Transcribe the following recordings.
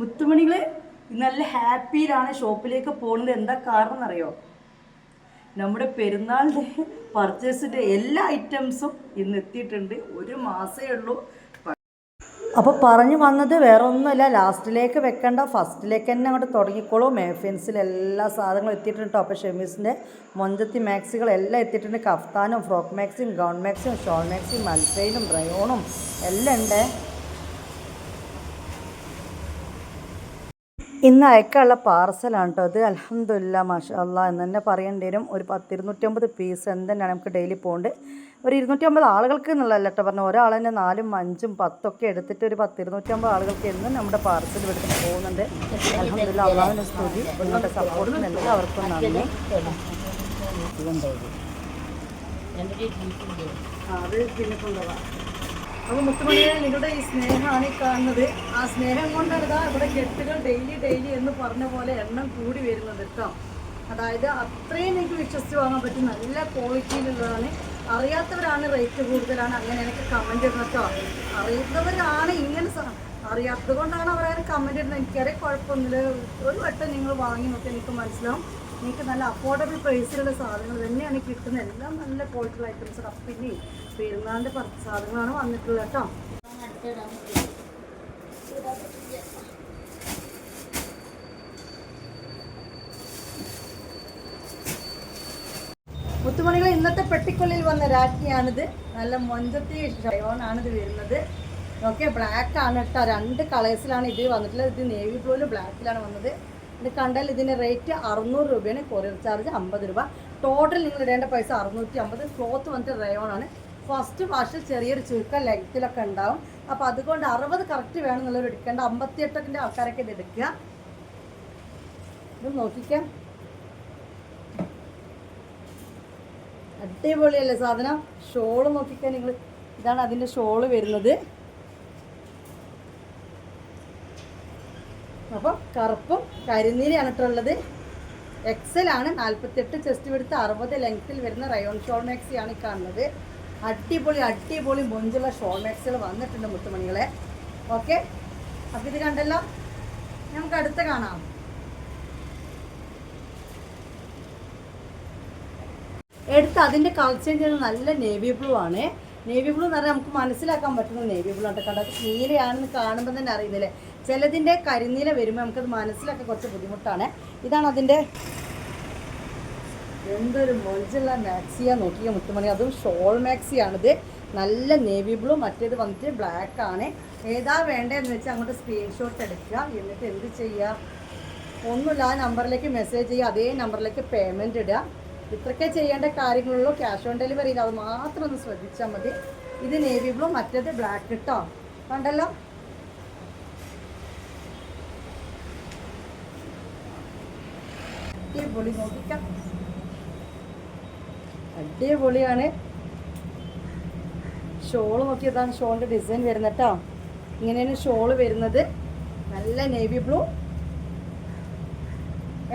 മുത്തുമണികൾ നല്ല ഹാപ്പിയിലാണ് ഷോപ്പിലേക്ക് പോകുന്നത്. എന്താ കാരണം എന്നറിയോ നമ്മുടെ പെരുന്നാളിന്റെ പർച്ചേസിന്റെ എല്ലാ ഐറ്റംസും ഇന്ന് എത്തിയിട്ടുണ്ട്. ഒരു മാസമേ ഉള്ളൂ. അപ്പോൾ പറഞ്ഞു വന്നത് വേറെ ഒന്നുമില്ല ലാസ്റ്റിലേക്ക് വെക്കേണ്ട. ഫസ്റ്റിലേക്ക് തന്നെ അങ്ങോട്ട് തുടങ്ങിക്കോളൂ. മേഫിൻസിൽ എല്ലാ സാധനങ്ങളും എത്തിയിട്ടുണ്ട്. അപ്പോൾ ഷെമീസിന്റെ മൊഞ്ചത്തി മാക്സികളെല്ലാം എത്തിയിട്ടുണ്ട്. കഫ്താനും ഫ്രോക്ക് മാക്സിയും ഗൗൺ മാക്സിയും ഷോൾ മാക്സിയും മൽസൈനും റയോണും എല്ലാം ഉണ്ട്. ഇന്ന് അയക്കാനുള്ള പാർസലാണ് കേട്ടോ അത്. അലഹമില്ല മാഷാ അല്ലാ എന്ന് തന്നെ പറയേണ്ടി വരും. ഒരു പത്ത് ഇരുന്നൂറ്റമ്പത് പീസ് എന്തെന്നാണ് നമുക്ക് ഡെയിലി പോകേണ്ടത്. ഒരു ഇരുന്നൂറ്റമ്പത് ആളുകൾക്ക് എന്നുള്ളതല്ല കേട്ടോ പറഞ്ഞു ഒരാൾ തന്നെ നാലും അഞ്ചും പത്തൊക്കെ എടുത്തിട്ട് ഒരു പത്ത് ഇരുന്നൂറ്റമ്പത് ആളുകൾക്ക് എന്നും നമ്മുടെ പാർസൽ എടുത്ത് പോകുന്നുണ്ട്. അലഹമില്ല അള്ളാഹുവിന്റെ സ്തുതി. നിങ്ങളുടെ സപ്പോർട്ടിന് എല്ലാവർക്കും നന്ദി. ആ, അത് പിന്നെ കൊണ്ടുപോകാം അപ്പോൾ മുത്തുമണിയെ നിങ്ങളുടെ ഈ സ്നേഹമാണ് ഈ കാണുന്നത്. ആ സ്നേഹം കൊണ്ടാണ് ഇതാ ഇവിടെ കെട്ടുകൾ ഡെയിലി ഡെയിലി എന്ന് പറഞ്ഞ പോലെ എണ്ണം കൂടി വരുന്നത് കേട്ടോ. അതായത് അത്രയും എനിക്ക് വിശ്വസിച്ച് വാങ്ങാൻ പറ്റും. നല്ല ക്വാളിറ്റിയിലുള്ളതാണ് അറിയാത്തവരാണ് റേറ്റ് കൂടുതലാണ്. അങ്ങനെ എനിക്ക് കമന്റ് ഇടുന്നത് കേട്ടോ. അറിയുന്നവരാണ് ഇങ്ങനെ അറിയാത്തത് കൊണ്ടാണ് അവരങ്ങനെ കമന്റ് ഇടുന്നത്. എനിക്കറിയാം കുഴപ്പമൊന്നുമില്ല. ഒരു വട്ടം നിങ്ങൾ വാങ്ങി നോക്കി എനിക്ക് മനസ്സിലാവും. നിങ്ങൾക്ക് നല്ല അഫോർഡബിൾ പ്രൈസിലുള്ള സാധനങ്ങൾ തന്നെയാണ് കിട്ടുന്ന എല്ലാം നല്ല ക്വാളിറ്റി ഐറ്റംസ് ആണ് പിന്നെ പർ- സാധനങ്ങളാണ് വന്നിട്ടുള്ളത് കേട്ടോ. മുത്തുമണികൾ ഇന്നത്തെ പെട്ടിക്കുള്ളിൽ വന്ന രാജ്ഞിയാണിത്. നല്ല മൊഞ്ചത്തി ഷയോണാണിത് വരുന്നത്. ഓക്കെ ബ്ലാക്ക് ആണ് കേട്ടോ. രണ്ട് കളേഴ്സിലാണ് ഇത് വന്നിട്ടുള്ളത്. ഇത് നേവി ബ്ലൂവിൽ ബ്ലാക്കിലാണ് വന്നത്. ഇത് കണ്ടാൽ ഇതിന്റെ റേറ്റ് അറുന്നൂറ് രൂപയാണ്. കൊറിയർ ചാർജ് അമ്പത് രൂപ. ടോട്ടൽ നിങ്ങൾ ഇടേണ്ട പൈസ അറുന്നൂറ്റി അമ്പത് ക്ലോത്ത് വന്നിട്ട് റയോൺ ആണ്. ഫസ്റ്റ് വാഷിൽ ചെറിയൊരു ചുരുക്കം ലെങ്ത്തിലൊക്കെ ഉണ്ടാവും. അപ്പോൾ അതുകൊണ്ട് അറുപത് കറക്റ്റ് വേണം എന്നുള്ളവർ എടുക്കേണ്ട അമ്പത്തിയെട്ടൊക്കെ ആൾക്കാരൊക്കെ ഇത് എടുക്കുക. ഇത് നോക്കിക്കാം. അടിപൊളിയല്ലേ സാധനം? ഷോൾ നോക്കിക്കാൻ നിങ്ങൾ. ഇതാണ് അതിന്റെ ഷോൾ വരുന്നത്. അപ്പോൾ കറുപ്പും കരിനീലയാണ് കേട്ടോ എക്സലാണ് നാൽപ്പത്തെട്ട് ചെസ്റ്റ് എടുത്ത് അറുപത് ലെങ്ത്തിൽ വരുന്ന റയോൺ ഷോൾ മാക്സിയാണ് ഈ കാണുന്നത്. അടിപൊളി അടിപൊളി മൊഞ്ചുള്ള ഷോൾ മാക്സികൾ വന്നിട്ടുണ്ട് മുത്തുമണികളെ. ഓക്കെ അപ്പം ഇത് കണ്ടല്ലോ. നമുക്ക് അടുത്ത കാണാം. എടുത്ത് അതിന്റെ കളർ ചേഞ്ച് ചെയ്യുന്നത് നല്ല നേവി ബ്ലൂ ആണ്. നേവി ബ്ലൂ എന്ന് പറഞ്ഞാൽ നമുക്ക് മനസ്സിലാക്കാൻ പറ്റുന്ന നേവി ബ്ലൂ ആണ്. കണ്ടത് നീലയാണെന്ന് കാണുമ്പോൾ തന്നെ അറിയുന്നില്ലേ? ചിലതിന്റെ കരിനീല വരുമ്പോൾ നമുക്കത് മനസ്സിലൊക്കെ കുറച്ച് ബുദ്ധിമുട്ടാണ്. ഇതാണ് അതിന്റെ എന്തൊരു മൊഴിച്ചുള്ള മാക്സിയാ നോക്കിയ മുത്തുമണി. അതും ഷോൾ മാക്സിയാണിത്. നല്ല നേവി ബ്ലൂ മറ്റേത് വന്നിട്ട് ബ്ലാക്ക് ആണ്. ഏതാ വേണ്ടതെന്ന് വെച്ചാൽ അങ്ങോട്ട് സ്ക്രീൻഷോട്ട് എടുക്കുക. എന്നിട്ട് എന്ത് ചെയ്യുക ഒന്നുമില്ല ആ നമ്പറിലേക്ക് മെസ്സേജ് ചെയ്യുക. അതേ നമ്പറിലേക്ക് പേയ്മെന്റ് ഇടുക. ഇത്രയൊക്കെ ചെയ്യേണ്ട കാര്യങ്ങളുള്ളൂ. ക്യാഷ് ഓൺ ഡെലിവറി അത് മാത്രം ഒന്ന് ശ്രദ്ധിച്ചാൽ മതി. ഇത് നേവി ബ്ലൂ മറ്റേത് ബ്ലാക്ക് ഇട്ടോ കണ്ടല്ലോ? അടിപൊളി നോക്കിക്കാം. അടിപൊളിയാണ്. ഷോൾ നോക്കിയതാണ് ഷോളിന്റെ ഡിസൈൻ വരുന്നത് കേട്ടോ ഇങ്ങനെയാണ് ഷോൾ വരുന്നത്. നല്ല നേവി ബ്ലൂ.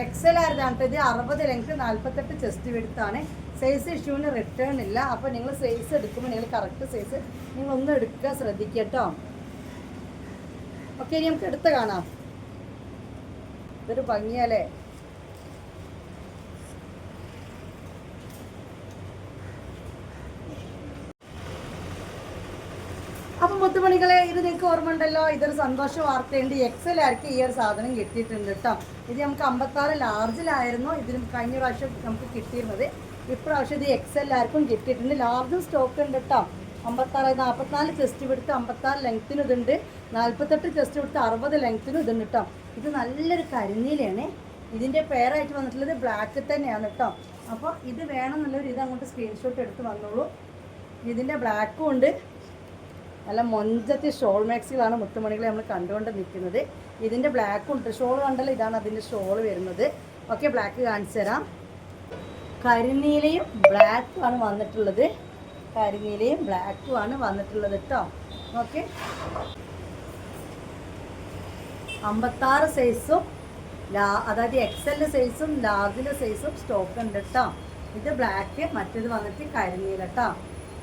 എക്സൽ ആയിരുന്നാണ് ഇത് അറുപത് ലെങ്ത് നാൽപ്പത്തെട്ട് ചെസ്റ്റ് വെടുത്താണ് സൈസ് ഇഷ്യൂവിന് റിട്ടേൺ ഇല്ല. അപ്പോൾ നിങ്ങൾ സൈസ് എടുക്കുമ്പോൾ നിങ്ങൾ കറക്റ്റ് സൈസ് നിങ്ങൾ ഒന്ന് എടുക്കുക ശ്രദ്ധിക്കുക കേട്ടോ ഓക്കെ ഇനി നമുക്ക് എടുത്ത് കാണാം. ഇതൊരു ഭംഗിയല്ലേ മുത്തുമണികളെ ഇത് നിങ്ങൾക്ക് ഓർമ്മ ഉണ്ടല്ലോ ഇതൊരു സന്തോഷ വാർത്തയുണ്ട് എക്സൽ ആർക്ക് ഈ ഒരു സാധനം കിട്ടിയിട്ടുണ്ട് കേട്ടോ ഇത് നമുക്ക് അമ്പത്താറ് ലാർജിലായിരുന്നു. ഇതിന് കഴിഞ്ഞ പ്രാവശ്യം നമുക്ക് കിട്ടിയിരുന്നത്. ഇപ്രാവശ്യം ഇത് ആർക്കും കിട്ടിയിട്ടുണ്ട്. ലാർജും സ്റ്റോക്ക് ഉണ്ട് കേട്ടോ അമ്പത്താറ് നാൽപ്പത്തിനാല് ചെസ്റ്റ് എടുത്ത് അമ്പത്താറ് ലെങ്ത്തിന് ഇതുണ്ട്. നാൽപ്പത്തെട്ട് ചെസ്റ്റ് എടുത്ത് അറുപത് ലെങ്ത്തിന് ഇതുണ്ട് കേട്ടോ ഇത് നല്ലൊരു കരിനീലയാണ്. ഇതിന്റെ പേരായിട്ട് വന്നിട്ടുള്ളത് ബ്ലാക്ക് തന്നെയാണ് കേട്ടോ അപ്പോൾ ഇത് വേണമെന്നുള്ളവർ ഇത് അങ്ങോട്ട് സ്ക്രീൻഷോട്ട് എടുത്ത് വന്നോളൂ. ഇതിന്റെ ബ്ലാക്കും ഉണ്ട്. നല്ല മൊഞ്ചത്തി ഷോൾ മാക്സികളാണ് മുത്തുമണികളെ നമ്മൾ കണ്ടുകൊണ്ട് നിൽക്കുന്നത്. ഇതിന്റെ ബ്ലാക്കും ഉണ്ട്. ഷോൾ കണ്ടല്ലോ ഇതാണ് അതിന്റെ ഷോൾ വരുന്നത്. ഓക്കെ ബ്ലാക്ക് കാണിച്ചു തരാം. കരിനീലയും ബ്ലാക്കും ആണ് വന്നിട്ടുള്ളത്. കരിനീലയും ബ്ലാക്കും ആണ് വന്നിട്ടുള്ളത് കേട്ടോ ഓക്കെ. അമ്പത്താറ് സൈസും ലാ അതായത് എക്സൽ സൈസും ലാർജിന്റെ സൈസും സ്റ്റോക്ക് ഉണ്ട് കേട്ടോ ഇത് ബ്ലാക്ക് മറ്റേത് വന്നിട്ട് കരിനീല കേട്ടോ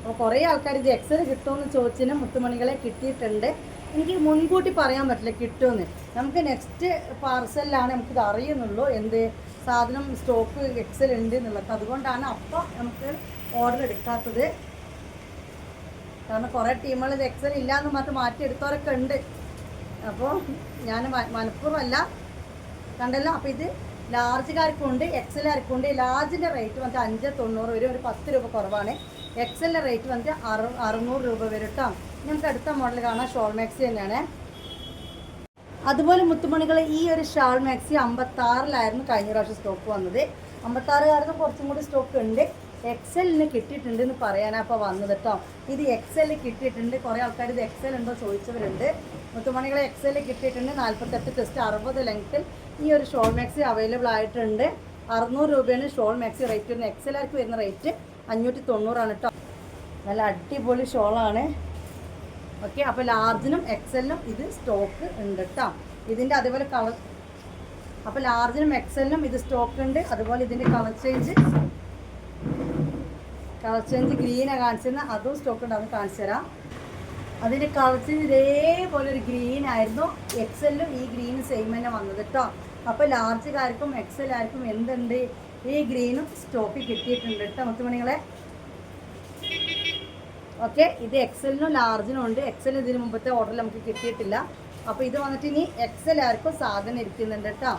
അപ്പോൾ കുറേ ആൾക്കാർ ഇത് എക്സൽ കിട്ടുമെന്ന് ചോദിച്ചതിന് മുത്തുമണികളെ കിട്ടിയിട്ടുണ്ട്. എനിക്ക് മുൻകൂട്ടി പറയാൻ പറ്റില്ല കിട്ടുമെന്ന് നമുക്ക് നെക്സ്റ്റ് പാർസലിലാണ് നമുക്കിത് അറിയുന്നുള്ളൂ എന്ത് സാധനം സ്റ്റോക്ക് എക്സൽ ഉണ്ട് എന്നുള്ളത് അതുകൊണ്ടാണ് അപ്പോൾ നമുക്ക് ഓർഡർ എടുക്കാത്തത്. കാരണം കുറേ ടീമുകൾ ഇത് എക്സൽ ഇല്ല എന്ന് പറഞ്ഞിട്ട് മാറ്റിയെടുത്തവരൊക്കെ ഉണ്ട്. അപ്പോൾ ഞാൻ മനഃപൂർവമല്ല. കണ്ടല്ലോ? അപ്പോൾ ഇത് ലാർജ് കാർക്കുണ്ട് എക്സൽ എക്സലുകാർക്കുണ്ട് ലാർജിന്റെ റേറ്റ് വന്നിട്ട് അഞ്ച് തൊണ്ണൂറ് വരും ഒരു പത്ത് രൂപ കുറവാണ്. എക്സലിന്റെ റേറ്റ് വന്നിട്ട് അറു അറുന്നൂറ് രൂപ വരും കേട്ടോ നമുക്ക് അടുത്ത മോഡൽ കാണാം. ഷോൾ മാക്സി തന്നെയാണ്. അതുപോലെ മുത്തുമണികൾ ഈ ഒരു ഷാൾ മാക്സി അമ്പത്താറിലായിരുന്നു കഴിഞ്ഞ പ്രാവശ്യം സ്റ്റോക്ക് വന്നത്. അമ്പത്താറുകാർക്ക് കുറച്ചും കൂടി സ്റ്റോക്ക് ഉണ്ട്. എക്സലിന് കിട്ടിയിട്ടുണ്ട് എന്ന് പറയാനാണ് അപ്പോൾ വന്നത് കേട്ടോ ഇത് എക്സലിൽ കിട്ടിയിട്ടുണ്ട്. കുറേ ആൾക്കാർ ഇത് എക്സൽ ഉണ്ടോ ചോദിച്ചവരുണ്ട്. മുത്തുമണികളെ എക്സലിൽ കിട്ടിയിട്ടുണ്ട്. നാൽപ്പത്തെട്ട് ടെസ്റ്റ് അറുപത് ലെങ്ത്തിൽ ഈ ഒരു ഷോൾ മാക്സി അവൈലബിൾ ആയിട്ടുണ്ട്. അറുന്നൂറ് രൂപയാണ് ഷോൾ മാക്സി റേറ്റ് വരുന്നത്. എക്സലാർക്ക് വരുന്ന റേറ്റ് അഞ്ഞൂറ്റി തൊണ്ണൂറാണ് കേട്ടോ നല്ല അടിപൊളി ഷോളാണ്. ഓക്കെ അപ്പോൾ ലാർജിനും എക്സലിനും ഇത് സ്റ്റോക്ക് ഉണ്ട് കേട്ടോ ഇതിന്റെ അതേപോലെ കളർ അപ്പോൾ ലാർജിനും എക്സലിനും ഇത് സ്റ്റോക്ക് ഉണ്ട്. അതുപോലെ ഇതിന്റെ കളർ ചേഞ്ച് കളർ ചേഞ്ച് ഗ്രീനാണ് കാണിച്ചിരുന്നത് അതും സ്റ്റോക്ക് ഉണ്ട്. അത് കാണിച്ചു തരാം. അതിന്റെ കളർ ചേഞ്ച് ഇതേപോലെ ഒരു ഗ്രീൻ ആയിരുന്നു. എക്സലിലും ഈ ഗ്രീൻ സെയിം തന്നെ വന്നത് കേട്ടോ അപ്പോൾ ലാർജുകാർക്കും എക്സലാർക്കും എന്തുണ്ട്? ഈ ഗ്രീനും സ്റ്റോക്ക് കിട്ടിയിട്ടുണ്ട് കേട്ടോ. മുത്തുമണികളെ ഓക്കെ ഇത് എക്സലിനും ലാർജിനും ഉണ്ട്. എക്സൽ ഇതിന് മുമ്പത്തെ ഓർഡറിൽ നമുക്ക് കിട്ടിയിട്ടില്ല. അപ്പോൾ ഇത് വന്നിട്ട് ഇനി എക്സൽ ആർക്കും സാധനം ഇരിക്കുന്നുണ്ട് കേട്ടോ.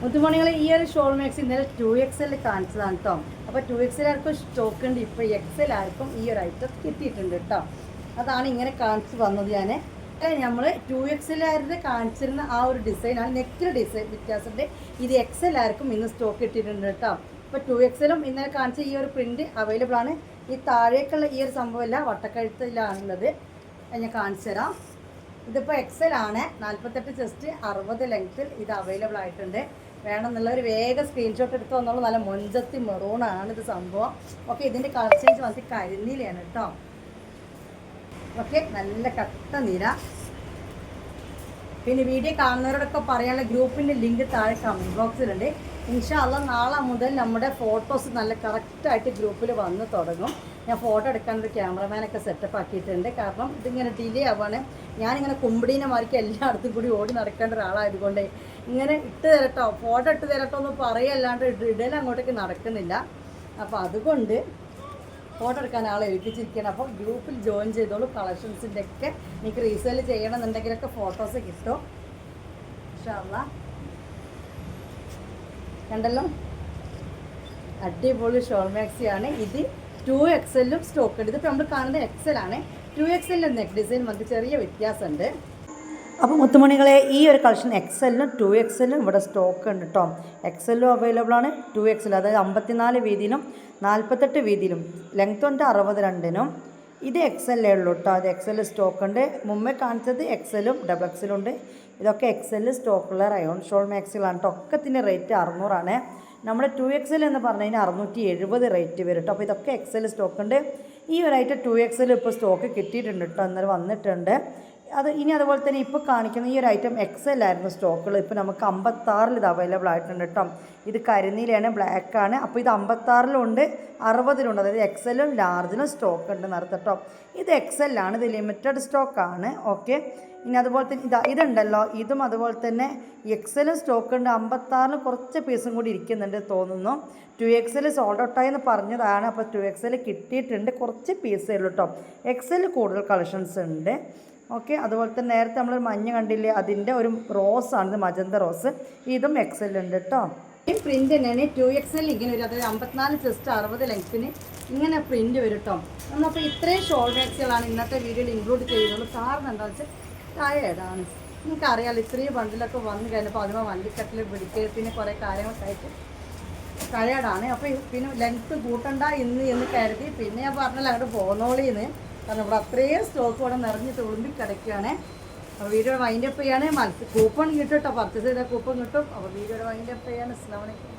മുത്തുമണികൾ ഈ ഒരു ഷോൾ മാക്സ് ഇന്നലെ ടു എക്സ് എൽ കാണിച്ചതാണ് കേട്ടോ അപ്പോൾ ടു എക്സ് എൽ ആർക്കും സ്റ്റോക്ക് ഉണ്ട്. ഇപ്പോൾ എക്സ് എൽ ആർക്കും ഈ ഒരു ഐറ്റം കിട്ടിയിട്ടുണ്ട് കേട്ടോ അതാണ് ഇങ്ങനെ കാണിച്ച് വന്നത് ഞാൻ നമ്മൾ ടു ആരുടെ കാണിച്ചിരുന്ന ആ ഒരു ഡിസൈൻ ആ നെക്കിൽ ഡിസൈൻ വ്യത്യാസമുണ്ട്. ഇത് ആർക്കും ഇന്ന് സ്റ്റോക്ക് കിട്ടിയിട്ടുണ്ട് കേട്ടോ അപ്പോൾ ടു എക്സലും ഇന്നലെ കാണിച്ച ഈ ഒരു പ്രിന്റ് അവൈലബിൾ ആണ്. ഈ താഴേക്കുള്ള ഈ ഒരു സംഭവമല്ല വട്ടക്കഴുത്തിലാണുള്ളത്. ഞാൻ കാണിച്ചു തരാം. ഇതിപ്പോൾ എക്സൽ ആണ്. നാൽപ്പത്തെട്ട് ചെസ്റ്റ് അറുപത് ലെങ്ത്തിൽ ഇത് അവൈലബിൾ ആയിട്ടുണ്ട്. വേണമെന്നുള്ളവർ വേഗം സ്ക്രീൻഷോട്ട് എടുത്ത് വന്നോളൂ നല്ല മൊഞ്ചത്തി മെറൂണാണ് ഇത് സംഭവം. ഓക്കെ ഇതിന്റെ കളർ ചേഞ്ച് വന്നിട്ട് കരിനീലയാണ് കേട്ടോ. ഓക്കെ നല്ല കട്ട നിര. പിന്നെ വീഡിയോ കാണുന്നവരോടൊക്കെ പറയാനുള്ള ഗ്രൂപ്പിന്റെ ലിങ്ക് താഴെ കമന്റ് ബോക്സിലുണ്ട് ഇൻഷാല്ല നാളെ മുതൽ നമ്മുടെ ഫോട്ടോസ് നല്ല കറക്റ്റായിട്ട് ഗ്രൂപ്പിൽ വന്ന് തുടങ്ങും. ഞാൻ ഫോട്ടോ എടുക്കാനൊരു ക്യാമറമാനൊക്കെ സെറ്റപ്പ് ആക്കിയിട്ടുണ്ട്. കാരണം ഇതിങ്ങനെ ഡിലേ ആവാണ്. ഞാനിങ്ങനെ കുമ്പിടീനെ മാറിക്ക് എല്ലായിടത്തും കൂടി ഓടി നടക്കേണ്ട ഒരാളായതുകൊണ്ട് ഇങ്ങനെ ഇട്ട് തരട്ടോ ഫോട്ടോ ഇട്ട് തരട്ടോ എന്ന് പറയല്ലാണ്ട് ഇടൽ അങ്ങോട്ടേക്ക് നടക്കുന്നില്ല. അപ്പോൾ അതുകൊണ്ട് ഫോട്ടോ എടുക്കാൻ ആളെ ഏൽപ്പിച്ചിരിക്കുകയാണ്. അപ്പോൾ ഗ്രൂപ്പിൽ ജോയിൻ ചെയ്തോളൂ കളക്ഷൻസിന്റെ ഒക്കെ നിങ്ങൾക്ക് റീസെയിൽ ചെയ്യണമെന്നുണ്ടെങ്കിലൊക്കെ ഫോട്ടോസ് കിട്ടും. ഇൻഷാല്ലാ കണ്ടല്ലോ? അടിപൊളി ഷോൾ മാക്സിയാണ്. ഇത് ടു എക്സലും സ്റ്റോക്ക് ഉണ്ട്. ഇതിപ്പോൾ നമ്മൾ കാണുന്നത് ആണ്. ടു എക്സലിന്റെ നെക്ക് ഡിസൈൻ വന്നിട്ട് ചെറിയ വ്യത്യാസമുണ്ട്. അപ്പോൾ മുത്തുമണികളെ ഈ ഒരു കളക്ഷൻ എക്സലിനും ടു എക്സലിനും ഇവിടെ സ്റ്റോക്ക് ഉണ്ട് കേട്ടോ എക്സലും അവൈലബിൾ ആണ് ടു എക്സൽ അതായത് അമ്പത്തിനാല് വീതിയിലും നാൽപ്പത്തെട്ട് വീതിയിലും ലെങ്ത് ഉണ്ട് അറുപത് രണ്ടിനും ഇത് എക്സലേ ഉള്ളൂ കേട്ടോ അത് എക്സൽ സ്റ്റോക്ക് ഉണ്ട് മുമ്പേ കാണിച്ചത് എക്സലും ഡബിൾ എക്സലും ഉണ്ട് ഇതൊക്കെ എക്സലിൽ സ്റ്റോക്കുള്ള റയോൺ ഷോൾ മാക്സിലാണ് കേട്ടോ ഒക്കത്തിന്റെ റേറ്റ് അറുന്നൂറാണ് നമ്മുടെ ടു എക്സൽ എന്ന് പറഞ്ഞു കഴിഞ്ഞാൽ അറുന്നൂറ്റി എഴുപത് റേറ്റ് വരും കേട്ടോ അപ്പോൾ ഇതൊക്കെ എക്സൽ സ്റ്റോക്ക് ഉണ്ട് ഈ ഒരു ഐറ്റം ടു എക്സൽ ഇപ്പോൾ സ്റ്റോക്ക് കിട്ടിയിട്ടുണ്ട് കേട്ടോ അന്നേരം വന്നിട്ടുണ്ട് അത് ഇനി അതുപോലെ തന്നെ ഇപ്പോൾ കാണിക്കുന്ന ഈ ഒരു ഐറ്റം എക്സ് എൽ ആയിരുന്നു സ്റ്റോക്കുകൾ ഇപ്പോൾ നമുക്ക് അമ്പത്താറിൽ ഇത് അവൈലബിൾ ആയിട്ടുണ്ട് കേട്ടോ ഇത് കരിനീലയാണ് ബ്ലാക്ക് ആണ്. അപ്പോൾ ഇത് അമ്പത്താറിലുണ്ട് അറുപതിലുണ്ട്. അതായത് എക്സലും ലാർജിലും സ്റ്റോക്ക് ഉണ്ട് നടത്തട്ടോ കേട്ടോ ഇത് എക്സലാണ് ഇത് ലിമിറ്റഡ് സ്റ്റോക്കാണ് ഓക്കെ ഇനി അതുപോലെ തന്നെ ഇതാ ഇതുണ്ടല്ലോ. ഇതും അതുപോലെ തന്നെ എക്സലും സ്റ്റോക്ക് ഉണ്ട്. അമ്പത്താറിന് കുറച്ച് പീസും കൂടി ഇരിക്കുന്നുണ്ട് തോന്നുന്നു. ടു എക്സൽ സോൾഡ് ഔട്ടായി എന്ന് പറഞ്ഞതാണ്. അപ്പോൾ ടു എക്സൽ കിട്ടിയിട്ടുണ്ട് കുറച്ച് പീസേ ഉള്ളൂ കേട്ടോ എക്സൽ കൂടുതൽ കളക്ഷൻസ് ഉണ്ട്. ഓക്കെ? അതുപോലെ തന്നെ നേരത്തെ നമ്മൾ മഞ്ഞ കണ്ടില്ലേ? അതിന്റെ ഒരു റോസ് ആണ് ഇത് മജന്ത റോസ്. ഇതും എക്സൽ ഉണ്ട് കേട്ടോ ഈ പ്രിന്റ് തന്നെയാണ്. ടു എക്സൽ ഇങ്ങനെ വരും. അതായത് അമ്പത്തിനാല് ചെസ്റ്റ് അറുപത് ലെങ്ത്തിന് ഇങ്ങനെ പ്രിന്റ് വരും കേട്ടോ നമ്മളപ്പോൾ ഇത്രയും ഷോൾ മാക്സികളാണ് ഇന്നത്തെ വീഡിയോയിൽ ഇൻക്ലൂഡ് ചെയ്യുന്നത്. കാരണം എന്താണെന്ന് വെച്ചാൽ ടയേർഡാണ് നിങ്ങൾക്കറിയാലോ ഇത്രയും ബണ്ടിലൊക്കെ വന്നു കഴിഞ്ഞപ്പോൾ അതിന് വണ്ടിക്കട്ടിൽ പിടിക്കുക പിന്നെ കുറേ കാര്യങ്ങളൊക്കെ ആയിട്ട് ടയേർഡാണ് അപ്പോൾ പിന്നെ ലെങ്ത്ത് കൂട്ടണ്ട ഇന്ന് എന്ന് കരുതി പിന്നെ ഞാൻ പറഞ്ഞല്ലോ അങ്ങോട്ട് പോന്നോളിന്ന്. കാരണം ഇവിടെ അത്രയും സ്റ്റോക്ക് ഇവിടെ നിറഞ്ഞ് തുളുമ്പി കിടക്കുകയാണ്. അപ്പോൾ വീഡിയോ വൈൻഡപ്പ് ചെയ്യാണ്. മത്സ്യ കൂപ്പൺ കിട്ടും കേട്ടോ പർച്ചേസ് ചെയ്ത കൂപ്പൺ കിട്ടും. അപ്പോൾ വീഡിയോയുടെ വൈൻഡപ്പ് ചെയ്യാണ്. അസ്ലാമലൈക്കും